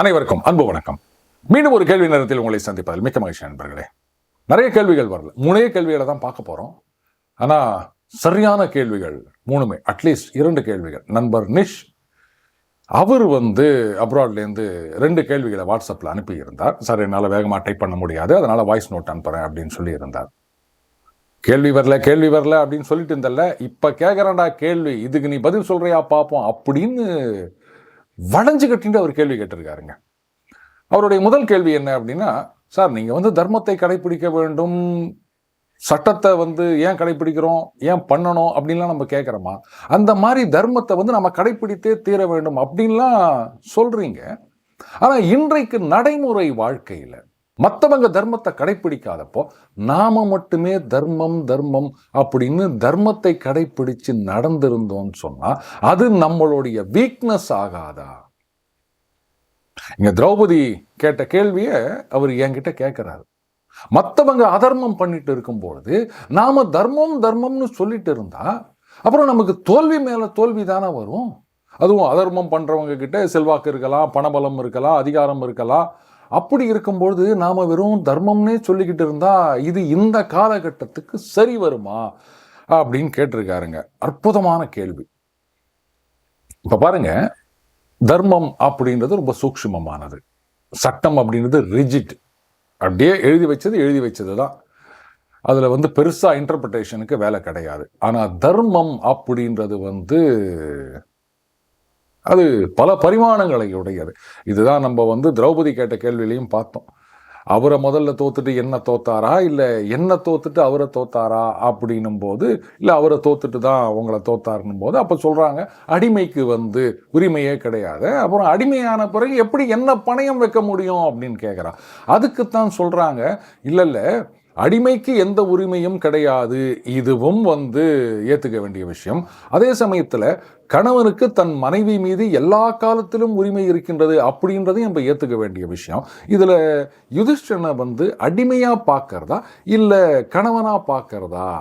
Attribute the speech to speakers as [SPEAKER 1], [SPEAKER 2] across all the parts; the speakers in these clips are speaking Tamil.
[SPEAKER 1] அனைவருக்கும் அன்பு வணக்கம். மீண்டும் ஒரு கேள்வி நேரத்தில் உங்களை சந்திப்பதில் மிக்க மகிழ்ச்சி நண்பர்களே. நிறைய கேள்விகள் வரல. மூணே கேள்விகளை தான் பார்க்க போகிறோம் ஆனால் சரியான கேள்விகள் மூணுமே அட்லீஸ்ட் இரண்டு கேள்விகள். நண்பர் நிஷ் அவர் வந்து அப்ராட்லேருந்து ரெண்டு கேள்விகளை வாட்ஸ்அப்பில் அனுப்பியிருந்தார். சார் என்னால் வேகமாக டைப் பண்ண முடியாது. அதனால் வாய்ஸ் நோட் அனுப்புகிறேன் அப்படின்னு சொல்லியிருந்தார். கேள்வி வரல கேள்வி வரல அப்படின்னு சொல்லிட்டு இருந்தல இப்போ கேட்குறேன்டா கேள்வி. இதுக்கு நீ பதில் சொல்கிறியா பார்ப்போம் அப்படின்னு வளைஞ்சுக்கிட்டு அவர் கேள்வி கேட்டிருக்காருங்க. அவருடைய முதல் கேள்வி என்ன அப்படின்னா சார் நீங்கள் வந்து தர்மத்தை கடைபிடிக்க வேண்டும். சட்டத்தை வந்து ஏன் கடைபிடிக்கிறோம் ஏன் பண்ணணும்? அப்படின்லாம் நம்ம கேட்குறோமா? அந்த மாதிரி தர்மத்தை வந்து நம்ம கடைபிடித்தே தீர வேண்டும் அப்படின்லாம் சொல்கிறீங்க ஆனால் இன்றைக்கு நடைமுறை வாழ்க்கையில் மற்றவங்க தர்மத்தை கடைப்பிடிக்காதப்போ நாம மட்டுமே தர்மம் தர்மம் அப்படின்னு தர்மத்தை கடைபிடிச்சு நடந்திருந்தோம்னு சொன்னா அது நம்மளுடைய வீக்னஸ் ஆகாதா? இங்க திரௌபதி கேட்ட கேள்வியை அவர் என்கிட்ட கேட்கிறாரு. மற்றவங்க அதர்மம் பண்ணிட்டு இருக்கும் பொழுது நாம தர்மம் தர்மம்னு சொல்லிட்டு இருந்தா அப்புறம் நமக்கு தோல்வி மேல தோல்வி தானே வரும். அதுவும் அதர்மம் பண்றவங்க கிட்ட செல்வாக்கு இருக்கலாம் பணபலம் இருக்கலாம் அதிகாரம் இருக்கலாம். அப்படி இருக்கும்பொழுது நாம் வெறும் தர்மம்னே சொல்லிக்கிட்டு இருந்தா இது இந்த காலகட்டத்துக்கு சரி வருமா அப்படின்னு கேட்டிருக்காருங்க. அற்புதமான கேள்வி. இப்போ பாருங்க தர்மம் அப்படின்றது ரொம்ப சூக்ஷ்மமானது. சட்டம் அப்படின்றது ரிஜிட். அப்படியே எழுதி வச்சது எழுதி வச்சது தான் அதில் வந்து பெருசாக இன்டர்பிரிட்டேஷனுக்கு வேலை கிடையாது. ஆனால் தர்மம் அப்படின்றது வந்து அது பல பரிமாணங்களை உடையது. இதுதான் நம்ம வந்து திரௌபதி கேட்ட கேள்வியிலையும் பார்த்தோம். அவரை முதல்ல தோத்துட்டு என்ன தோத்தாரா? இல்லை என்ன தோத்துட்டு அவரை தோத்தாரா? அப்படின்னும் போது இல்லை அவரை தோத்துட்டு தான் அவங்கள தோத்தாருன்னும் போது அப்போ சொல்கிறாங்க அடிமைக்கு வந்து உரிமையே கிடையாது. அப்புறம் அடிமையான பிறகு எப்படி என்ன பணயம் வைக்க முடியும் அப்படின்னு கேட்குறா அதுக்குத்தான் சொல்கிறாங்க இல்லை இல்லை அடிமைக்கு எந்த உரிமையும் கிடையாது. இதுவும் வந்து ஏற்றுக்க வேண்டிய விஷயம். அதே சமயத்தில் கணவனுக்கு தன் மனைவி மீது எல்லா காலத்திலும் உரிமை இருக்கின்றது அப்படின்றதையும் நம்ம ஏற்றுக்க வேண்டிய விஷயம். இதில் யுதிஷ்டனை வந்து அடிமையாக பார்க்கறதா? இல்லை கணவனாக பார்க்கறதா?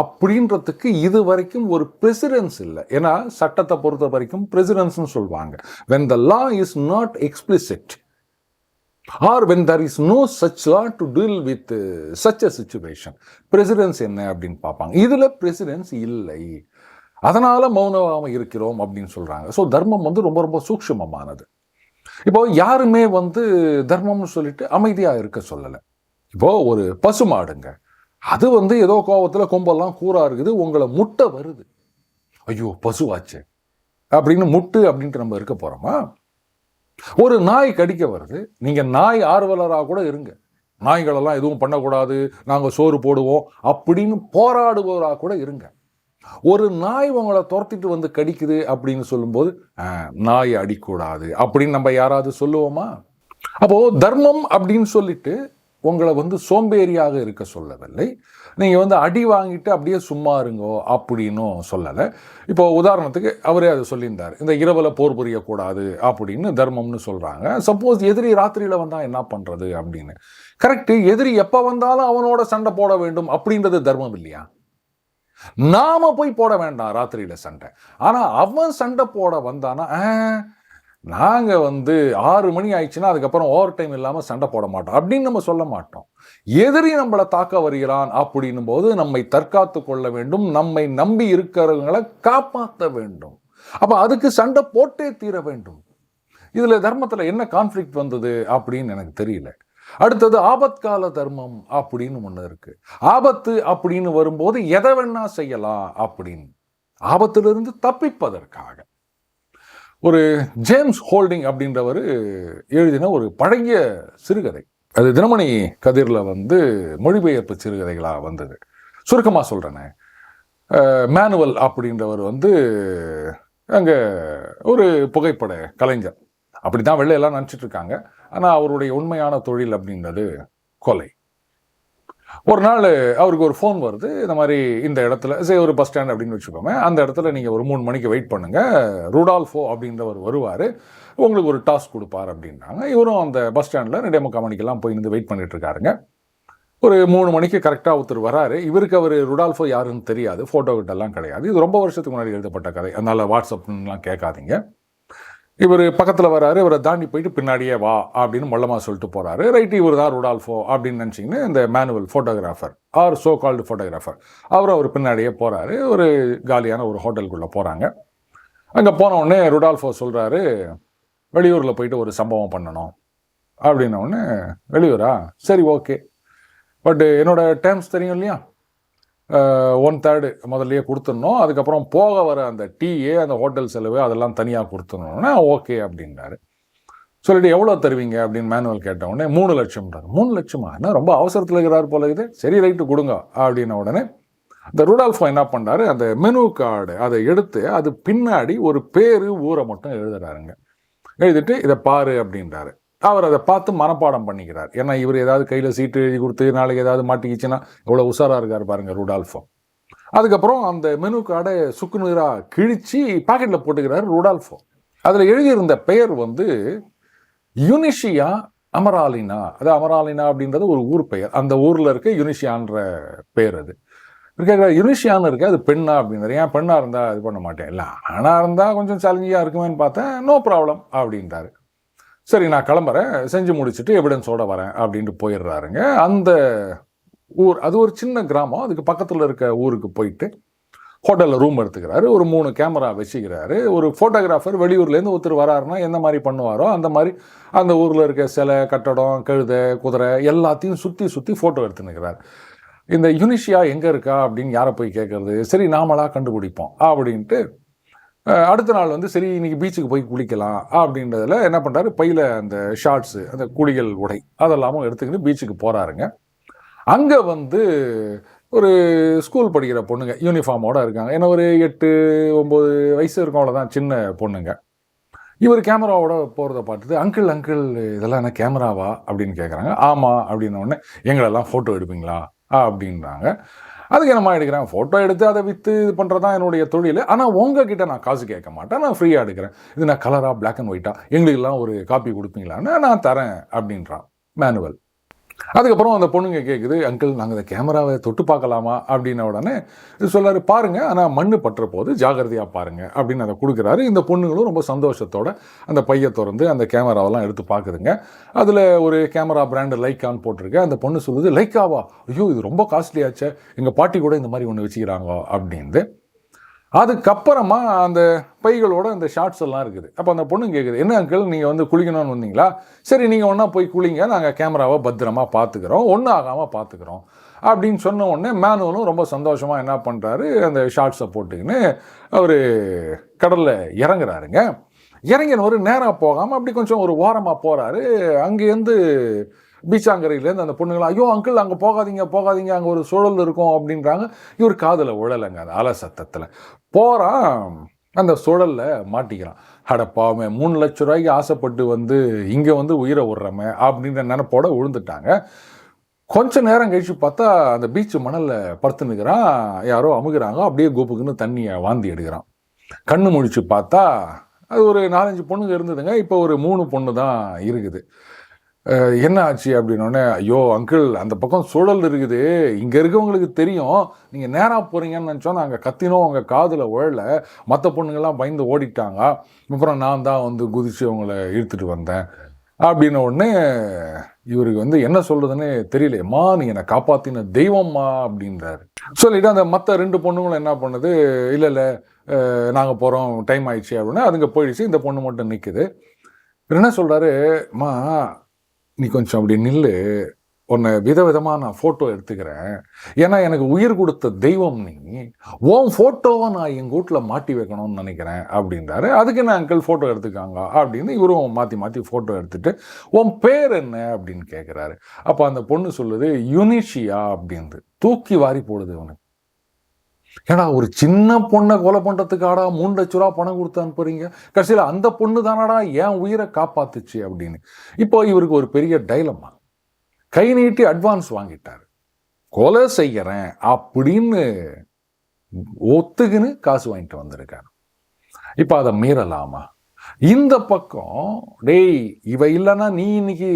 [SPEAKER 1] அப்படின்றதுக்கு இது வரைக்கும் ஒரு பிரசிடென்ஸ் இல்லை. ஏன்னா சட்டத்தை பொறுத்த வரைக்கும் பிரசிடென்ஸ்னு சொல்லுவாங்க when the law is not explicit or when there is no such law to deal with such a situation precedence என்ன அப்படின்னு பார்ப்பாங்க. இதில் பிரசிடென்ஸ் இல்லை. அதனால் மௌனமாக இருக்கிறோம் அப்படின்னு சொல்கிறாங்க ஸோ தர்மம் வந்து ரொம்ப ரொம்ப சூக்ஷமமானது. இப்போ யாருமே வந்து தர்மம்னு சொல்லிட்டு அமைதியாக இருக்க சொல்லலை. இப்போ ஒரு பசு மாடுங்க. அது வந்து ஏதோ கோபத்தில் கொம்பெல்லாம் கூறாக இருக்குது உங்களை முட்டை வருது. ஐயோ பசுவாச்சே. அப்படின்னு முட்டு அப்படின்ட்டு நம்ம இருக்க போகிறோமா ஒரு நாய் கடிக்க வருது. நீங்கள் நாய் ஆர்வலராக கூட இருங்க. நாய்களெல்லாம் எதுவும் பண்ணக்கூடாது. நாங்கள் சோறு போடுவோம் அப்படின்னு போராடுபவராக கூட இருங்க. ஒரு நாய் உங்களை துரத்திட்டு வந்து கடிக்குது அப்படின்னு சொல்லும்போது நாய் அடிக்கூடாது. அப்படின்னு நம்ம யாராவது சொல்லுவோமா? அப்போ தர்மம் அப்படின்னு சொல்லிட்டு உங்களை வந்து சோம்பேறியாக இருக்க சொல்லவில்லை. நீங்கள் வந்து அடி வாங்கிட்டு அப்படியே சும்மா இருங்கோ அப்படின்னும் சொல்லலை. இப்போ உதாரணத்துக்கு அவரே அதை சொல்லியிருந்தார். இந்த இரவில் போர் புரியக்கூடாது அப்படின்னு தர்மம்னு சொல்கிறாங்க சப்போஸ் எதிரி ராத்திரியில் வந்தால் என்ன பண்ணுறது அப்படின்னு. கரெக்டு எதிரி எப்போ வந்தாலும் அவனோட சண்டை போட வேண்டும் அப்படின்றது தர்மம் இல்லையா? நாம போய் போட வேண்டாம் ராத்திரியில் சண்டை. ஆனால் அவன் சண்டை போட வந்தானா "ஆ, வந்து ஆறு மணி ஆயிடுச்சுன்னா அதுக்கப்புறம் ஓவர் டைம் இல்லாமல் சண்டை போட மாட்டோம். அப்படின்னு நம்ம சொல்ல மாட்டோம். எதிரி நம்மளை தாக்க வருகிறான் அப்படின்னும் போது நம்மை தற்காத்து கொள்ள வேண்டும் நம்மை நம்பி இருக்கிறவங்களை காப்பாற்ற வேண்டும். அப்போ அதுக்கு சண்டை போட்டே தீர வேண்டும். இதில் தர்மத்தில் என்ன கான்ஃப்ளிக்ட் வந்தது அப்படின்னு எனக்கு தெரியல. அடுத்தது ஆபத்கால தர்மம் அப்படின்னு ஒன்று இருக்குது ஆபத்து அப்படின்னு வரும்போது எதை வேணா செய்யலாம் அப்படின்னு. ஆபத்திலிருந்து தப்பிப்பதற்காக. ஒரு ஜேம்ஸ் ஹோல்டிங் அப்படின்றவர் எழுதின ஒரு பழைய சிறுகதை. அது தினமணி கதிரில் வந்து மொழிபெயர்ப்பு சிறுகதைகளாக வந்தது. சுருக்கமாக சொல்கிறேனே மேனுவல் அப்படின்றவர் வந்து அங்கே ஒரு புகைப்பட கலைஞர். அப்படி தான் வெள்ளையெல்லாம் நினச்சிட்டு இருக்காங்க ஆனால் அவருடைய உண்மையான தொழில் அப்படின்றது கொலை. ஒரு நாள் அவருக்கு ஒரு ஃபோன் வருது இந்த மாதிரி இந்த இடத்துல சரி ஒரு பஸ் ஸ்டாண்ட் அப்படின்னு வச்சுக்கோங்க அந்த இடத்துல நீங்கள் ஒரு மூணு மணிக்கு வெயிட் பண்ணுங்க ரூடால்ஃபோ அப்படின்றவர் வருவார் உங்களுக்கு ஒரு டாஸ்க் கொடுப்பார் அப்படின்றாங்க இவரும் அந்த பஸ் ஸ்டாண்டில் ரெண்டே முக்கால் மணிக்கெல்லாம் போய் இருந்து வெயிட் பண்ணிட்டு இருக்காருங்க ஒரு மூணு மணிக்கு கரெக்டாக ஒருத்தர் வராரு. இவருக்கு அவர் ருடால்ஃபோ யாருன்னு தெரியாது ஃபோட்டோ கிட்டலாம் கிடையாது. இது ரொம்ப வருஷத்துக்கு முன்னாடி எழுதப்பட்ட கதை. அதனால் வாட்ஸ்அப்லாம் கேட்காதீங்க. இவர் பக்கத்தில் வராரு இவரை தாண்டி போயிட்டு பின்னாடியே வா அப்படின்னு மொல்லமாக சொல்லிட்டு போகிறாரு ரைட்டு இவர் தான் ருடால்ஃபோ அப்படின்னு நினச்சிங்கன்னு இந்த manual photographer or so called photographer அவர் அவர் பின்னாடியே போகிறாரு ஒரு காலியான ஒரு ஹோட்டலுக்குள்ளே போகிறாங்க அங்கே போன உடனே ருடால்ஃபோ சொல்கிறாரு வெளியூரில் போயிட்டு ஒரு சம்பவம் பண்ணணும். அப்படின்னோடனே வெளியூரா? சரி ஓகே பட்டு என்னோட டேர்ம்ஸ் தெரியும் இல்லையா? ஒன் தேர்டு முதல்லையே கொடுத்துடணும். அதுக்கப்புறம் போக வர அந்த டீயே அந்த ஹோட்டல் செலவு அதெல்லாம் தனியாக கொடுத்துடணும்னா ஓகே அப்படின்னாரு. சொல்லிட்டு எவ்வளோ தருவீங்க? அப்படின்னு மேனுவல் கேட்ட உடனே மூணு லட்சம்ன்றார் மூணு லட்சமா? என்ன ரொம்ப அவசரத்தில் இருக்கிறார் போல இது. சரி ரைட்டு கொடுங்க அப்படின்ன உடனே இந்த ரூடால்ஃபோ என்ன பண்ணுறாரு அந்த மெனு கார்டு அதை எடுத்து அது பின்னாடி ஒரு பேர் ஊரை மட்டும் எழுதுறாருங்க. எழுதிட்டு இதை பாரு அப்படின்றாரு. அவர் அதை பார்த்து மனப்பாடம் பண்ணிக்கிறார். ஏன்னா இவர் ஏதாவது கையில் சீட்டு எழுதி கொடுத்து நாளைக்கு ஏதாவது மாட்டிக்கிச்சுன்னா இவ்வளோ உஷாராக இருக்கார் பாருங்கள் ரூடால்ஃபோ. அதுக்கப்புறம் அந்த மெனு கார்டை சுக்குநீராக கிழித்து பாக்கெட்டில் போட்டுக்கிறார் ரூடால்ஃபோ. அதில் எழுதியிருந்த பெயர் வந்து யுனிஷியா அமராலினா. அது அமராலினா அப்படின்றது ஒரு ஊர் பெயர். அந்த ஊரில் இருக்க யுனிஷியான்ற பெயர் அது. கேட்குற யுனிஷியான்னு இருக்கு அது பெண்ணா? அப்படின்றார். ஏன் பெண்ணாக இருந்தால் இது பண்ண மாட்டேன். இல்லை ஆணாக இருந்தால் கொஞ்சம் சேலஞ்சிங்காக இருக்குமேன்னு பார்த்தேன். நோ ப்ராப்ளம் அப்படின்றாரு. சரி நான் கிளம்புறேன். செஞ்சு முடிச்சுட்டு எவிடன்ஸோடு வரேன் அப்படின்ட்டு போயிடுறாருங்க. அந்த ஊர் அது ஒரு சின்ன கிராமம். அதுக்கு பக்கத்தில் இருக்க ஊருக்கு போயிட்டு ஹோட்டலில் ரூம் எடுத்துக்கிறாரு. ஒரு மூணு கேமரா வச்சுக்கிறாரு. ஒரு ஃபோட்டோகிராஃபர் வெளியூர்லேருந்து ஒருத்தர் வராருன்னா எந்த மாதிரி பண்ணுவாரோ அந்த மாதிரி அந்த ஊரில் இருக்க சிலை கட்டடம் கழுதை குதிரை எல்லாத்தையும் சுற்றி சுற்றி ஃபோட்டோ எடுத்துனுக்கிறார். இந்த யுனிஷியா எங்கே இருக்கா அப்படின்னு யாரை போய் கேட்கறது சரி நாமளாக கண்டுபிடிப்போம் அப்படின்ட்டு அடுத்த நாள் வந்து சரி இன்றைக்கி பீச்சுக்கு போய் குளிக்கலாம் அப்படின்றதில் என்ன பண்ணுறாரு பையில் அந்த ஷார்ட்ஸு அந்த குளிகள் உடை அதெல்லாமும் எடுத்துக்கிட்டு பீச்சுக்கு போகிறாருங்க அங்கே வந்து ஒரு ஸ்கூல் படிக்கிற பொண்ணுங்க யூனிஃபார்மோடு இருக்காங்க. ஏன்னா ஒரு எட்டு ஒம்பது வயசு இருக்கவங்கள தான் சின்ன பொண்ணுங்க. இவர் கேமராவோட போகிறத பார்த்துட்டு அங்கிள் அங்கிள் இதெல்லாம் என்ன கேமராவா அப்படின்னு கேட்குறாங்க ஆமாம் அப்படின்ன உடனே எங்களெல்லாம் ஃபோட்டோ எடுப்பீங்களா? அப்படின்றாங்க. அதுக்கு என்னமா எடுக்கிறேன்? ஃபோட்டோ எடுத்து அதை விற்று இது பண்ணுறது தான் என்னுடைய தொழில். ஆனால் உங்ககிட்ட நான் காசு கேட்க மாட்டேன். நான் ஃப்ரீயாக எடுக்கிறேன். இது நான் கலராக பிளாக் அண்ட் ஒயிட்டாக எங்களுக்கெல்லாம் ஒரு காப்பி கொடுப்பீங்களான்னு நான் தரேன் அப்படின்றான். மேனுவல் அதுக்கப்புறம் அந்த பொண்ணுங்க கேட்குது அங்கிள் நாங்கள் இந்த கேமராவை தொட்டு பார்க்கலாமா? அப்படின்ன உடனே இது சொல்லாரு பாருங்கள் ஆனால் மண்ணு பற்ற போது ஜாகிரதையாக பாருங்க அப்படின்னு அதை கொடுக்குறாரு. இந்த பொண்ணுங்களும் ரொம்ப சந்தோஷத்தோட அந்த பையை திறந்து அந்த கேமராவெல்லாம் எடுத்து பார்க்குதுங்க. அதில் ஒரு கேமரா பிராண்டு லைக்கான்னு போட்டிருக்கு. அந்த பொண்ணு சொல்லுது லைக்காவா? ஐயோ இது ரொம்ப காஸ்ட்லியாச்சே எங்கள் பாட்டி கூட இந்த மாதிரி ஒன்று வச்சுக்கிறாங்க அப்படின்னு அதுக்கப்புறமா அந்த பைகளோட அந்த ஷார்ட்ஸ் எல்லாம் இருக்குது. அப்போ அந்த பொண்ணு கேட்குது என்ன அங்கிள் நீங்கள் வந்து குளிக்கணும்னு வந்தீங்களா? சரி நீங்கள் ஒன்றா போய் குளிங்க. நாங்கள் கேமராவை பத்திரமா பார்த்துக்குறோம் ஒன்றும் ஆகாமல் பார்த்துக்குறோம் அப்படின்னு சொன்ன உடனே மேனுவலும் ரொம்ப சந்தோஷமாக என்ன பண்ணுறாரு அந்த ஷார்ட்ஸை போட்டுக்கின்னு அவர் கடலில் இறங்குறாருங்க. இறங்கினவர் நேராக போகாமல் அப்படி கொஞ்சம் ஒரு ஓரமாக போகிறாரு அங்கேருந்து பீச்சாங்கரையிலேருந்து அந்த பொண்ணுங்களா ஐயோ அங்கிள் அங்கே போகாதீங்க போகாதீங்க அங்கே ஒரு சூழல் இருக்கும் அப்படின்றாங்க. இவர் காதில் உழலைங்க அந்த அலை சத்தத்தில். போகிறான் அந்த சுழலில் மாட்டிக்கிறான். அடப்பாவே மூணு லட்ச ரூபாய்க்கு ஆசைப்பட்டு வந்து இங்கே வந்து உயிரை விடுறமே அப்படின்ற நினப்போட விழுந்துட்டாங்க. கொஞ்ச நேரம் கழிச்சு பார்த்தா அந்த பீச்சு மணலில் படுத்து நிற்கிறான் யாரோ அமுகிறாங்க அப்படியே கோப்புக்குன்னு தண்ணியை வாந்தி எடுக்கிறான். கண்ணு முழிச்சு பார்த்தா அது ஒரு நாலஞ்சு பொண்ணுங்க இருந்ததுங்க. இப்போ ஒரு மூணு பொண்ணு தான் இருக்குது. என்ன ஆச்சு அப்படின்னோடனே ஐயோ அங்கிள் அந்த பக்கம் சுழல் இருக்குது. இங்கே இருக்கவங்களுக்கு தெரியும். நீங்கள் நேராக போகிறீங்கன்னு நினச்சோம். நாங்கள் கத்தினோம். உங்கள் காதில் உழல. மற்ற பொண்ணுங்கள்லாம் பயந்து ஓடிட்டாங்க. அப்புறம் நான் தான் வந்து குதிச்சு அவங்கள இழுத்துட்டு வந்தேன். அப்படின்ன உடனே இவருக்கு வந்து என்ன சொல்கிறதுன்னு தெரியலையம்மா நீ என்னை காப்பாத்தின தெய்வம்மா அப்படின்றாரு. சொல்லிட்டு அந்த மற்ற ரெண்டு பொண்ணுங்களும் என்ன பண்ணுது இல்லை இல்லை நாங்கள் போகிறோம் டைம் ஆயிடுச்சு அப்படின்னா அதுங்க போயிடுச்சு. இந்த பொண்ணு மட்டும் நிற்குது என்ன சொல்கிறாரு அம்மா நீ கொஞ்சம் அப்படி நில்லு. உன்னை விதவிதமாக நான் ஃபோட்டோ எடுத்துக்கிறேன். ஏன்னா எனக்கு உயிர் கொடுத்த தெய்வம் நீ. உன் ஃபோட்டோவை நான் எங்கள் வீட்டில் மாட்டி வைக்கணும்னு நினைக்கிறேன் அப்படின்றாரு. அதுக்கு என்ன அங்கிள் ஃபோட்டோ எடுத்துக்காங்க அப்படின்னு இவரும் மாற்றி மாற்றி ஃபோட்டோ எடுத்துட்டு உன் பேர் என்ன? அப்படின்னு கேட்குறாரு அப்போ அந்த பொண்ணு சொல்லுது யுனிஷியா அப்படின்னு தூக்கி வாரி போடுது அவனுக்கு ஏடா ஒரு சின்ன பொண்ணை கொலை பண்ணுறதுக்காடா மூணு லட்ச ரூபா பணம் கொடுத்து அனுப்புறீங்க? கடைசியில் அந்த பொண்ணு தானடா என் உயிரை காப்பாத்துச்சு அப்படின்னு. இப்போ இவருக்கு ஒரு பெரிய டைலமா கை நீட்டி அட்வான்ஸ் வாங்கிட்டார். கொலை செய்கிறேன் அப்படின்னு ஒத்துக்குன்னு காசு வாங்கிட்டு வந்திருக்காரு. இப்போ அதை மீறலாமா? இந்த பக்கம் டேய் இவ இல்லைன்னா நீ இன்னைக்கு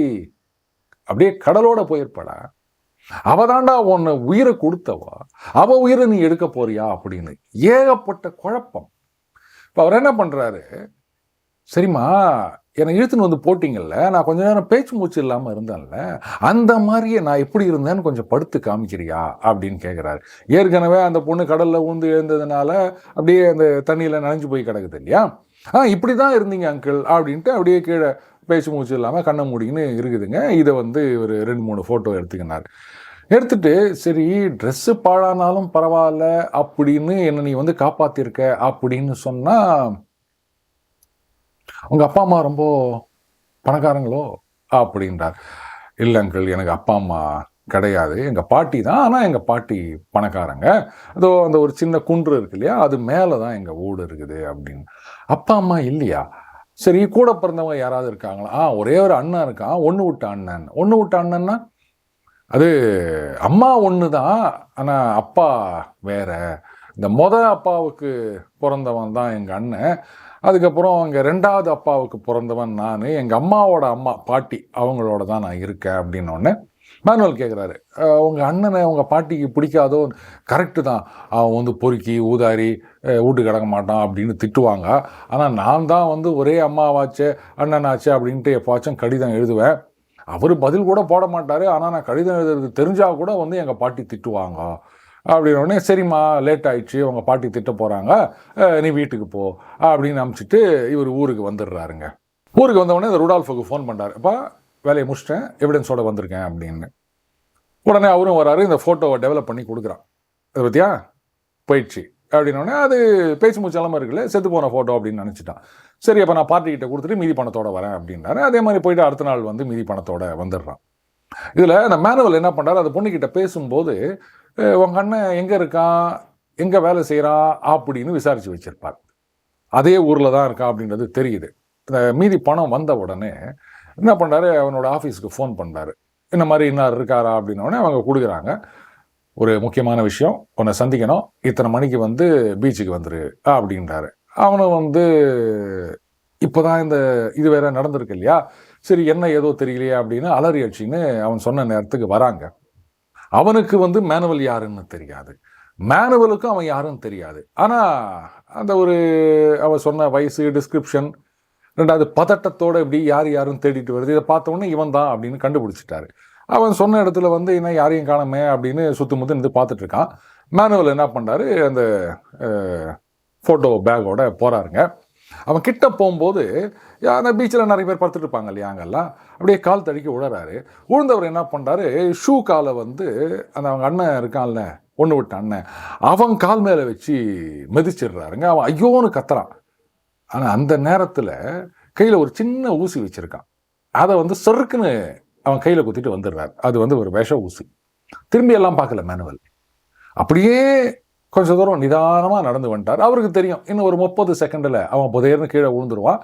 [SPEAKER 1] அப்படியே கடலோட போயிருப்படா. அவ தாண்டா உன்னை உயிரை கொடுத்தவா? அவ உயிரை நீ எடுக்க போறியா அப்படின்னு ஏகப்பட்ட குழப்பம். இப்போ அவர் என்ன பண்ணுறாரு சரிம்மா என்னை இழுத்துன்னு வந்து போட்டிங்கல்ல நான் கொஞ்ச நேரம் பேச்சு மூச்சு இல்லாமல் இருந்தேன்ல அந்த மாதிரியே நான் எப்படி இருந்தேன்னு கொஞ்சம் படுத்து காமிக்கிறியா அப்படின்னு கேட்குறாரு ஏற்கனவே அந்த பொண்ணு கடலில் ஊந்து எழுந்ததுனால அப்படியே அந்த தண்ணியில் நனைஞ்சு போய் கிடக்குது இல்லையா? ஆ இப்படி தான் இருந்தீங்க அங்கிள் அப்படின்ட்டு அப்படியே கீழே பேச்சு மூச்சு இல்லாமல் கண்ணை மூடின்னு இருக்குதுங்க. இதை வந்து ஒரு ரெண்டு மூணு ஃபோட்டோ எடுத்துக்கினார். எடுத்துட்டு சரி ட்ரெஸ்ஸு பாழானாலும் பரவாயில்ல அப்படின்னு என்னை நீ வந்து காப்பாத்திருக்க அப்படின்னு சொன்னால் உங்கள் அப்பா அம்மா ரொம்ப பணக்காரங்களோ? அப்படின்றார். இல்லைங்கள் எனக்கு அப்பா அம்மா கிடையாது. எங்கள் பாட்டி தான் ஆனால் எங்கள் பாட்டி பணக்காரங்க. அதோ அந்த ஒரு சின்ன குன்று இருக்கு இல்லையா அது மேலே தான் எங்கள் வீடு இருக்குது அப்படின்னு. அப்பா அம்மா இல்லையா? சரி கூட பிறந்தவங்க யாராவது இருக்காங்களா? ஆ ஒரே ஒரு அண்ணன் இருக்கான். ஒன்று விட்ட அண்ணன். ஒன்று விட்ட அண்ணன்னா? அது அம்மா ஒன்று தான் ஆனால் அப்பா வேற. இந்த மொத அப்பாவுக்கு பிறந்தவன் தான் எங்கள் அண்ணன். அதுக்கப்புறம் எங்கள் ரெண்டாவது அப்பாவுக்கு பிறந்தவன் நான். எங்கள் அம்மாவோட அம்மா பாட்டி அவங்களோட தான் நான் இருக்கேன் அப்படின்னோடனே மேனுவல் கேட்குறாரு உங்கள் அண்ணனை உங்கள் பாட்டிக்கு பிடிக்காதோ? கரெக்டு தான். அவன் வந்து பொறுக்கி ஊதாரி வீட்டு கிடக்க மாட்டான் அப்படின்னு திட்டுவாங்க. ஆனால் நான் தான் வந்து ஒரே அம்மாவாச்சே அண்ணனாச்சே அப்படின்ட்டு எப்பாச்சும் கடிதம் எழுதுவேன். அவர் பதில் கூட போட மாட்டார். ஆனால் நான் கடிதம் எழுதுறது தெரிஞ்சால் கூட வந்து எங்கள் பாட்டி திட்டுவாங்க. அப்படின்னோடனே சரிம்மா லேட் ஆயிடுச்சு. உங்கள் பாட்டி திட்ட போகிறாங்க நீ வீட்டுக்கு போ. அப்படின்னு அமுச்சிட்டு இவர் ஊருக்கு வந்துடுறாருங்க. ஊருக்கு வந்தவொடனே இந்த ருடால்ஃபுக்கு ஃபோன் பண்ணுறாரு அப்பா வேலையை முடிச்சிட்டேன். எவிடன்ஸோட வந்திருக்கேன். அப்படின்னு. உடனே அவரும் வராரு. இந்த ஃபோட்டோவை டெவலப் பண்ணி கொடுக்குறான். அதை பற்றியா போயிடுச்சு. அப்படின்னோடனே அது பேச்சு மூச்செல்லாமல் இருக்குல்ல செத்து போன ஃபோட்டோ அப்படின்னு நினச்சிட்டான். சரி அப்போ நான் பார்ட்டிகிட்ட கொடுத்துட்டு மீதி பணத்தோட வரேன் அப்படின்றாரு அதே மாதிரி போயிட்டு அடுத்த நாள் வந்து மீதி பணத்தோட வந்துடுறான். இதில் அந்த மேனுவல் என்ன பண்ணுறாரு அந்த பொண்ணுக்கிட்ட பேசும்போது உங்கள் உங்க அண்ணன் எங்கே இருக்கான்? எங்கே வேலை செய்கிறான் அப்படின்னு விசாரித்து வச்சுருப்பார். அதே ஊரில் தான் இருக்கான் அப்படின்றது தெரியுது. இந்த மீதி பணம் வந்த உடனே என்ன பண்ணுறாரு அவனோட ஆஃபீஸுக்கு ஃபோன் பண்ணுறாரு இந்த மாதிரி இன்னார் இருக்காரா? அப்படின்னோடனே அவங்க கொடுக்குறாங்க. ஒரு முக்கியமான விஷயம். உன்னை சந்திக்கணும். இத்தனை மணிக்கு வந்து பீச்சுக்கு வந்துரு அப்படின்றாரு. அவனும் வந்து இப்போதான் இந்த இது வேற நடந்திருக்கு இல்லையா? சரி என்ன ஏதோ தெரியலையே அப்படின்னு அலறி அடிச்சின்னு அவன் சொன்ன நேரத்துக்கு வராங்க. அவனுக்கு வந்து மேனுவல் யாருன்னு தெரியாது. மேனுவலுக்கும் அவன் யாருன்னு தெரியாது. ஆனால் அந்த ஒரு அவன் சொன்ன வயசு டிஸ்கிரிப்ஷன் ரெண்டாவது பதட்டத்தோட இப்படி யார் யாரும் தேடிட்டு வருது. இதை பார்த்தோன்னே இவன் தான் அப்படின்னு கண்டுபிடிச்சிட்டாரு. அவன் சொன்ன இடத்துல வந்து இன்னும் யாரையும் காணமே அப்படின்னு சுத்து முத்து இருந்து பார்த்துட்டு இருக்கான். மேனுவல் என்ன பண்ணுறாரு அந்த ஃபோட்டோ பேக்கோட போகிறாருங்க அவன் கிட்ட போகும்போது அந்த பீச்சில் நிறைய பேர் படுத்துட்டு இருப்பாங்க இல்லையா அங்கெல்லாம்? அப்படியே கால் தழுக்கி விழுறாரு உழுந்தவர் என்ன பண்ணுறாரு ஷூ காலை வந்து அந்த அவங்க அண்ணன் இருக்கான்ல ஒன்று விட்ட அண்ணன் அவன் கால் மேலே வச்சு மிதிச்சிடுறாருங்க. அவன் ஐயோன்னு கத்துறான். ஆனால் அந்த நேரத்தில் கையில் ஒரு சின்ன ஊசி வச்சுருக்கான். அதை வந்து சொருக்குன்னு அவன் கையில் குத்திட்டு வந்துடுறாரு அது வந்து ஒரு விஷ ஊசி. திரும்பி எல்லாம் பார்க்கல மேனுவல் அப்படியே கொஞ்சம் தூரம் நிதானமாக நடந்து வந்துட்டார். அவருக்கு தெரியும். இன்னும் ஒரு முப்பது செகண்டில் அவன் புதையர்னு கீழே விழுந்துருவான்.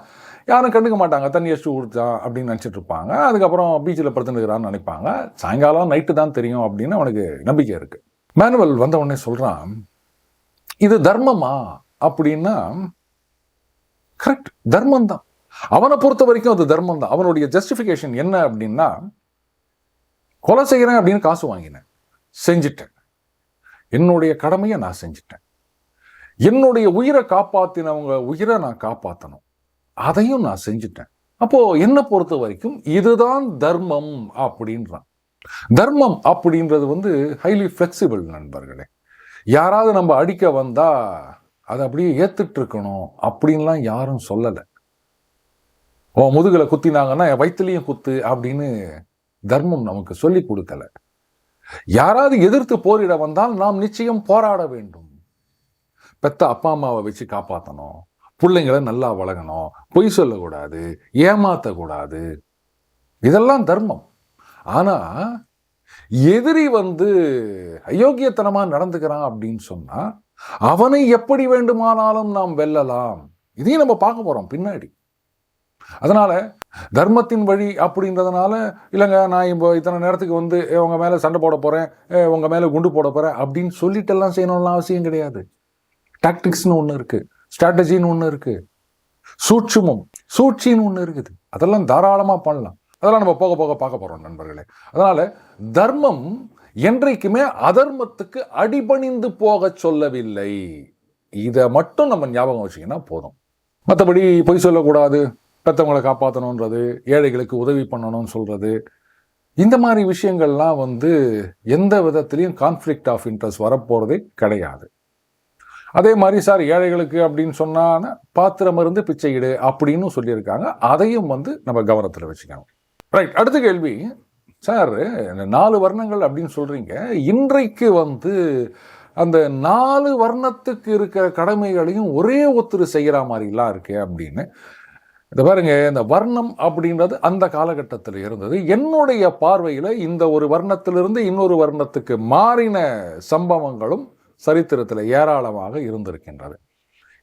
[SPEAKER 1] யாரும் கண்டுக்க மாட்டாங்க. தண்ணி அடிச்சு ஊடுச்சான் அப்படின்னு நினச்சிட்டு இருப்பாங்க. அதுக்கப்புறம் பீச்சில் படுத்துனுக்கிறான்னு நினைப்பாங்க. சாயங்காலம் நைட்டு தான் தெரியும் அப்படின்னு அவனுக்கு நம்பிக்கை இருக்குது மேனுவல் வந்த உடனே சொல்கிறான் இது தர்மமா? அப்படின்னா கரெக்ட் தர்மம் தான் அவனை பொறுத்த வரைக்கும் அது தர்மம் தான் அவனுடைய ஜஸ்டிஃபிகேஷன் என்ன அப்படின்னா கொலை செய்கிறேன் அப்படின்னு காசு வாங்கினேன். செஞ்சிட்டேன். என்னுடைய கடமையை நான் செஞ்சிட்டேன். என்னுடைய உயிரை காப்பாற்றினவங்க உயிரை நான் காப்பாற்றணும் அதையும் நான் செஞ்சிட்டேன். அப்போது என்னை பொறுத்த வரைக்கும் இதுதான் தர்மம் அப்படின்றான். தர்மம் அப்படின்றது வந்து ஹைலி ஃப்ளெக்சிபிள் நண்பர்களே. யாராவது நம்ம அடிக்க வந்தால் அதை அப்படியே ஏற்றுட்டு இருக்கணும் அப்படின்லாம் யாரும் சொல்லலை. உன் முதுகில் குத்தினாங்கன்னா என் வயிற்றுலையும் குத்து அப்படின்னு தர்மம் நமக்கு சொல்லி கொடுக்கல. யாராவது எதிர்த்து போரிட வந்தால் நாம் நிச்சயம் போராட வேண்டும். பெத்த அப்பா அம்மாவை வச்சு காப்பாற்றணும் பிள்ளைங்களை நல்லா வழங்கணும் பொய் சொல்லக்கூடாது. ஏமாற்றக்கூடாது இதெல்லாம் தர்மம். ஆனால் எதிரி வந்து அயோக்கியத்தனமாக நடந்துக்கிறான் அப்படின்னு சொன்னால் அவனை எப்படி வேண்டுமானாலும் நாம் வெல்லலாம். இதையும் நம்ம பார்க்க போகிறோம் பின்னாடி. அதனால் தர்மத்தின் வழி அப்படின்றதுனால இல்லைங்க நான் இப்போ இத்தனை நேரத்துக்கு வந்து உங்கள் மேலே சண்டை போட போகிறேன் உங்கள் மேலே குண்டு போட போகிறேன் அப்படின்னு சொல்லிட்டு எல்லாம் செய்யணும்லாம் அவசியம் கிடையாது. டாக்டிக்ஸ்னு ஒன்று இருக்குது ஸ்ட்ராட்டஜின்னு ஒன்று இருக்குது சூட்சுமம் சூழ்ச்சின்னு ஒன்று இருக்குது. அதெல்லாம் தாராளமாக பண்ணலாம். அதெல்லாம் நம்ம போக போக பார்க்க போகிறோம் நண்பர்களே. அதனால் தர்மம் என்றைக்குமே அதர்மத்துக்கு அடிபணிந்து போக சொல்லவில்லை. இதை மட்டும் நம்ம ஞாபகம் வச்சிங்கன்னா போதும். மற்றபடி பொய் சொல்லக்கூடாது. பெற்றவங்களை காப்பாற்றணுன்றது ஏழைகளுக்கு உதவி பண்ணணும்னு சொல்கிறது இந்த மாதிரி விஷயங்கள்லாம் வந்து எந்த விதத்துலேயும் கான்ஃப்ளிக்ட் ஆஃப் இன்ட்ரெஸ்ட் வரப்போகிறதே கிடையாது. அதே மாதிரி சார் ஏழைகளுக்கு அப்படின்னு சொன்னான பாத்திரம் இருந்து பிச்சையிடு அப்படின்னு சொல்லியிருக்காங்க. அதையும் வந்து நம்ம கவனத்தில் வச்சுக்கணும். ரைட் அடுத்த கேள்வி. சார் இந்த நாலு வர்ணங்கள் அப்படின்னு சொல்கிறீங்க இன்றைக்கு வந்து அந்த நாலு வர்ணத்துக்கு இருக்கிற கடமைகளையும் ஒரே ஒருத்தர் செய்கிற மாதிரிலாம் இருக்கு அப்படின்னு இந்த பாருங்க இந்த வர்ணம் அப்படின்றது அந்த காலகட்டத்தில் இருந்தது. என்னுடைய பார்வையில் இந்த ஒரு வர்ணத்திலிருந்து இன்னொரு வர்ணத்துக்கு மாறின சம்பவங்களும் சரித்திரத்தில் ஏராளமாக இருந்திருக்கின்றது.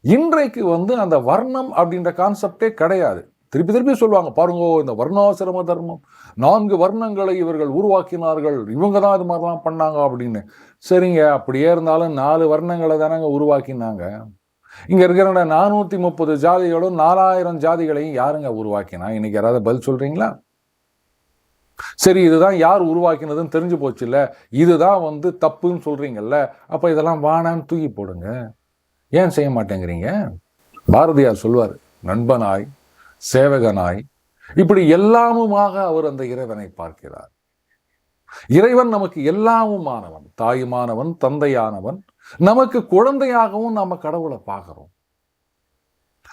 [SPEAKER 1] இன்றைக்கு வந்து அந்த வர்ணம் அப்படின்ற கான்செப்டே கிடையாது. திருப்பி திருப்பி சொல்லுவாங்க பாருங்கோ இந்த வர்ணாசிரம தர்மம் நான்கு வர்ணங்களை இவர்கள் உருவாக்கினார்கள் இவங்க தான் இது மாதிரிலாம் பண்ணாங்க அப்படின்னு. சரிங்க அப்படியே இருந்தாலும் நாலு வர்ணங்களை தானங்க உருவாக்கினாங்க. இங்க இருக்கிற நானூத்தி முப்பது ஜாதிகளும் நாலாயிரம் ஜாதிகளையும் யாருங்க உருவாக்கினா? இன்னைக்கு யாராவது பதில் சொல்றீங்களா? சரி இதுதான் யார் உருவாக்கினதுன்னு தெரிஞ்சு போச்சு இல்லை இதுதான் வந்து தப்புன்னு சொல்றீங்கல்ல. அப்போ இதெல்லாம் வானான்னு தூக்கி போடுங்க. ஏன் செய்ய மாட்டேங்கிறீங்க? பாரதியார் சொல்வார் நண்பனாய் சேவகனாய். இப்படி எல்லாமுமாக அவர் அந்த இறைவனை பார்க்கிறார். இறைவன் நமக்கு எல்லாமுமானவன் தாயுமானவன் தந்தையானவன் நமக்கு குழந்தையாகவும் நாம் கடவுளை பார்க்குறோம்.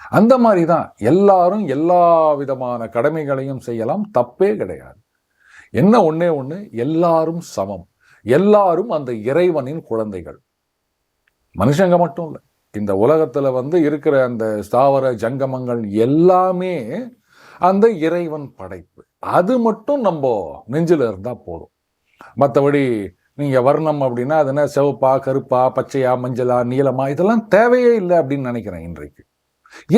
[SPEAKER 1] அந்த மாதிரி தான் எல்லாரும் எல்லா விதமான கடமைகளையும் செய்யலாம். தப்பே கிடையாது. என்ன ஒன்றே ஒன்று எல்லாரும் சமம். எல்லாரும் அந்த இறைவனின் குழந்தைகள். மனுஷங்க மட்டும் இல்லை இந்த உலகத்தில் வந்து இருக்கிற அந்த ஸ்தாவர ஜங்கமங்கள் எல்லாமே அந்த இறைவன் படைப்பு. அது மட்டும் நம்ம நெஞ்சில் இருந்தால் போதும். மற்றபடி நீங்கள் வர்ணம் அப்படின்னா அது என்ன? சிவப்பா கருப்பா பச்சையா மஞ்சளா நீளமா இதெல்லாம் தேவையே இல்லை அப்படின்னு நினைக்கிறேன் இன்றைக்கு.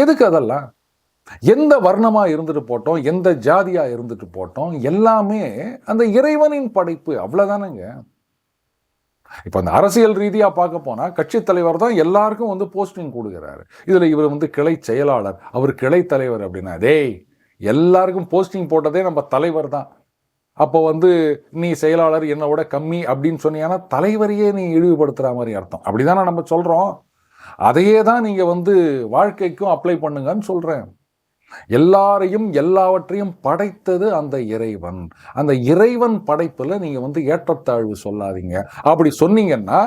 [SPEAKER 1] எதுக்கு அதெல்லாம்? எந்த வர்ணமாக இருந்துட்டு போட்டோம்? எந்த ஜாதியாக இருந்துட்டு போட்டோம்? எல்லாமே அந்த இறைவனின் படைப்பு. அவ்வளோதானங்க இப்போ அந்த அரசியல் ரீதியாக பார்க்க போனால் கட்சித் தலைவர் தான் எல்லாருக்கும் வந்து போஸ்டிங் கொடுக்குறாரு. இதில் இவர் வந்து கிளை செயலாளர். அவர் கிளை தலைவர் அப்படின்னா டேய் எல்லாருக்கும் போஸ்டிங் போட்டதே நம்ம தலைவர் தான். அப்போ வந்து நீ செயலாளர் என்னை விட கம்மி அப்படின்னு சொன்னீங்கன்னா தலைவரையே நீ இழிவுபடுத்துகிற மாதிரி அர்த்தம். அப்படிதானே நம்ம சொல்கிறோம் அதையே தான் நீங்கள் வந்து வாழ்க்கைக்கும் அப்ளை பண்ணுங்கன்னு சொல்கிறேன் எல்லாரையும் எல்லாவற்றையும் படைத்தது அந்த இறைவன். அந்த இறைவன் படைப்பில் நீங்கள் வந்து ஏற்றத்தாழ்வு சொல்லாதீங்க. அப்படி சொன்னீங்கன்னா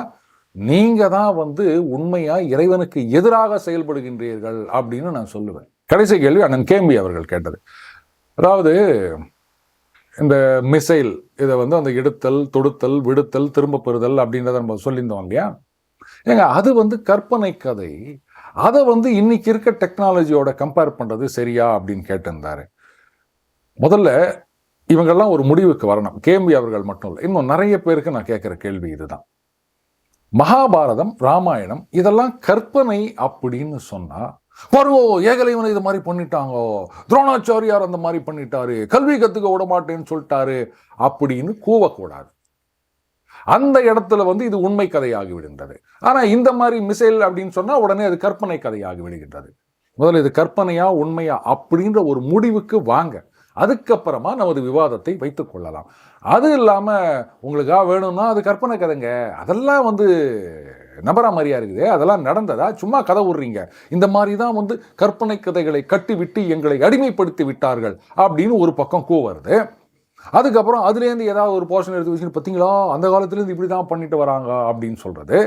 [SPEAKER 1] நீங்கள் தான் வந்து உண்மையாக இறைவனுக்கு எதிராக செயல்படுகின்றீர்கள் அப்படின்னு நான் சொல்லுவேன். கடைசி கேள்வி அண்ணன் கேம்பி அவர்கள் கேட்டது. அதாவது இந்த மிசைல் இதை வந்து அந்த எடுத்தல் தொடுத்தல் விடுத்தல் திரும்ப பெறுதல் அப்படின்றத நம்ம சொல்லியிருந்தோம் இல்லையா? ஏங்க அது வந்து கற்பனை கதை. அதை வந்து இன்னைக்கு இருக்க டெக்னாலஜியோட கம்பேர் பண்ணுறது சரியா அப்படின்னு கேட்டிருந்தாரு. முதல்ல இவங்கெல்லாம் ஒரு முடிவுக்கு வரணும். கேம்பி அவர்கள் மட்டும் இல்லை. இன்னும் நிறைய பேருக்கு நான் கேட்குற கேள்வி இதுதான். மகாபாரதம் ராமாயணம் இதெல்லாம் கற்பனை அப்படின்னு சொன்னால் பாருங்கோ ஏகலைவன் இது மாதிரி பண்ணிட்டாங்கோ. துரோணாச்சாரியார் அந்த மாதிரி பண்ணிட்டாரு. கல்வி கற்றுக்க விட மாட்டேன்னு சொல்லிட்டாரு. அப்படின்னு கூவக்கூடாது. அந்த இடத்துல வந்து இது உண்மை கதையாகி விடுகின்றது. ஆனால் இந்த மாதிரி மிசைல் அப்படின்னு சொன்னால் உடனே அது கற்பனை கதையாகி விடுகின்றது. முதல்ல இது கற்பனையா உண்மையா அப்படின்ற ஒரு முடிவுக்கு வாங்க. அதுக்கப்புறமா நமது விவாதத்தை வைத்துக் கொள்ளலாம். அது இல்லாமல் உங்களுக்காக வேணும்னா அது கற்பனை கதைங்க. அதெல்லாம் வந்து நபரா மாதிரியா இருக்குது. அதெல்லாம் நடந்ததா? சும்மா கதை விடுறீங்க. இந்த மாதிரி தான் வந்து கற்பனை கதைகளை கட்டிவிட்டு எங்களை அடிமைப்படுத்தி விட்டார்கள் அப்படின்னு ஒரு பக்கம் கூவருது அதுக்கப்புறம் அதுலேருந்து ஏதாவது ஒரு போர்ஷன் எடுத்து வச்சுன்னு பார்த்தீங்களா? அந்த காலத்துலேருந்து இப்படி தான் பண்ணிட்டு வராங்க அப்படின்னு சொல்கிறது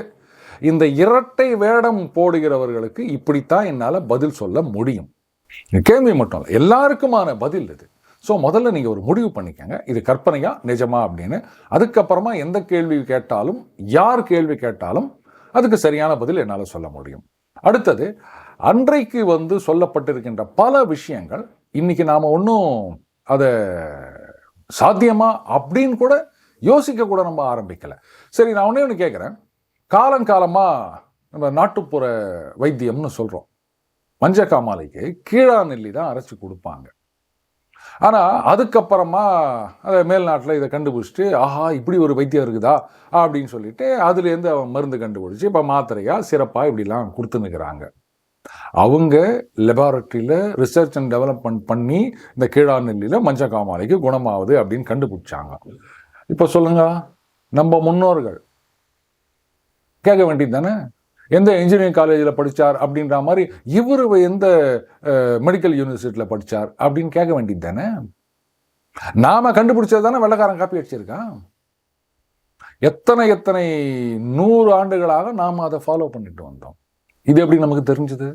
[SPEAKER 1] இந்த இரட்டை வேடம் போடுகிறவர்களுக்கு இப்படித்தான் என்னால் பதில் சொல்ல முடியும். கேள்வி மட்டும் இல்லை எல்லாருக்குமான பதில் இது. ஸோ முதல்ல நீங்கள் ஒரு முடிவு பண்ணிக்கங்க. இது கற்பனையா நிஜமா அப்படின்னு. அதுக்கப்புறமா எந்த கேள்வி கேட்டாலும் யார் கேள்வி கேட்டாலும் அதுக்கு சரியான பதில் என்னால் சொல்ல முடியும். அடுத்தது அன்றைக்கு வந்து சொல்லப்பட்டிருக்கின்ற பல விஷயங்கள் இன்றைக்கி நாம் ஒன்றும் அதை சாத்தியமா அப்படின்னு கூட யோசிக்க கூட நம்ம ஆரம்பிக்கலை. சரி நான் ஒன்றே ஒன்று கேட்குறேன் காலங்காலமாக நம்ம நாட்டுப்புற வைத்தியம்னு சொல்கிறோம் மஞ்சக்காமாலைக்கு கீழா நெல்லி தான் அரைச்சி கொடுப்பாங்க. ஆனால் அதுக்கப்புறமா அதை மேல்நாட்டில் இதை கண்டுபிடிச்சிட்டு ஆஹா இப்படி ஒரு வைத்தியம் இருக்குதா? அப்படின்னு சொல்லிட்டு அதுலேருந்து அவன் மருந்து கண்டுபிடிச்சி இப்போ மாத்திரையாக சிறப்பாக இப்படிலாம் கொடுத்துன்னுக்குறாங்க. அவங்க லெபார்டரியில் ரிசர்ச் அண்ட் டெவலப்மெண்ட் பண்ணி இந்த கீழா நெல்லியில் மஞ்சள் காமாலைக்கு குணமாகுது அப்படின்னு கண்டுபிடிச்சாங்க. இப்போ சொல்லுங்க நம்ம முன்னோர்கள் கேட்க வேண்டியது தானே? எந்த இன்ஜினியரிங் காலேஜில் படித்தார் அப்படின்ற மாதிரி இவர் எந்த மெடிக்கல் யூனிவர்சிட்டியில் படித்தார் அப்படின்னு கேட்க வேண்டியது தானே? நாம் கண்டுபிடிச்சது தானே வெள்ளக்காரன் காப்பி அடிச்சிருக்கான்? எத்தனை எத்தனை நூறு ஆண்டுகளாக நாம் அதை ஃபாலோ பண்ணிட்டு வந்தோம். இது எப்படி நமக்கு தெரிஞ்சது?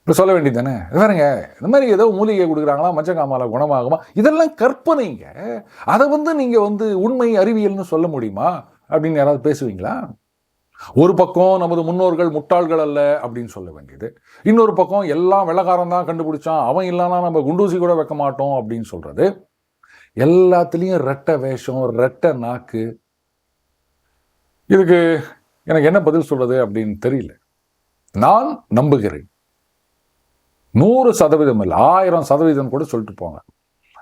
[SPEAKER 1] இப்போ சொல்ல வேண்டியது தானே? வேறுங்க இந்த மாதிரி ஏதோ மூலிகை கொடுக்குறாங்களா மஞ்சக்காமால குணமாகுமா? இதெல்லாம் கற்பனைங்க. அதை வந்து நீங்கள் வந்து உண்மை அறிவியல்னு சொல்ல முடியுமா? அப்படின்னு யாராவது பேசுவீங்களா? ஒரு பக்கம் நமது முன்னோர்கள் முட்டாள்கள் அல்ல அப்படின்னு சொல்ல வேண்டியது. இன்னொரு பக்கம் எல்லாம் வெள்ளக்காரன் தான் கண்டுபிடிச்சான் அவன் இல்லைன்னா நம்ம குண்டூசி கூட வைக்க மாட்டோம் அப்படின்னு சொல்றது. எல்லாத்துலேயும் ரெட்டை வேஷம் ரெட்டை நாக்கு. இதுக்கு எனக்கு என்ன பதில் சொல்றது அப்படின்னு தெரியல. நான் நம்புகிறேன். நூறு சதவீதம் இல்லை ஆயிரம் சதவீதம் கூட சொல்லிட்டு போங்க.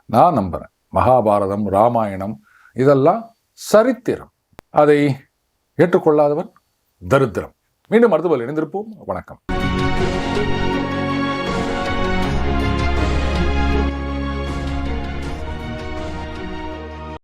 [SPEAKER 1] நான் நம்புறேன். மகாபாரதம் ராமாயணம் இதெல்லாம் சரித்திரம். அதை ஏற்றுக்கொள்ளாதவன் தரித்திரம். மீண்டும் அடுத்த போல் இணைந்திருப்போம். வணக்கம்.